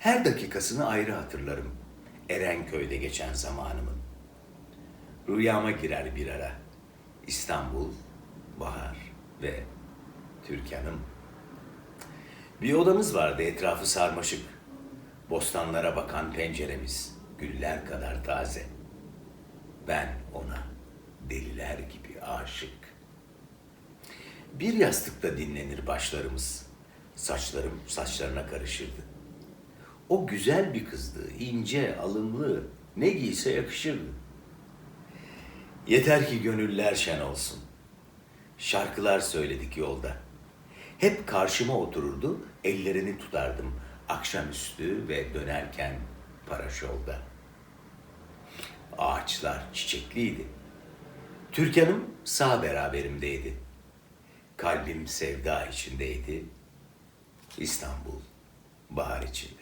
Her dakikasını ayrı hatırlarım. Erenköy'de geçen zamanımın. Rüyama girer bir ara. İstanbul, bahar ve Türkan'ım. Bir odamız vardı etrafı sarmaşık. Bostanlara bakan penceremiz güller kadar taze. Ben ona deliler gibi aşık. Bir yastıkta dinlenir başlarımız. Saçlarım saçlarına karışırdı. O güzel bir kızdı, ince, alımlı, ne giyse yakışırdı. Yeter ki gönüller şen olsun. Şarkılar söyledik yolda. Hep karşıma otururdu, ellerini tutardım akşamüstü ve dönerken paraşolda. Ağaçlar çiçekliydi. Türkan'ım sağ beraberimdeydi. Kalbim sevda içindeydi. İstanbul bahar içinde.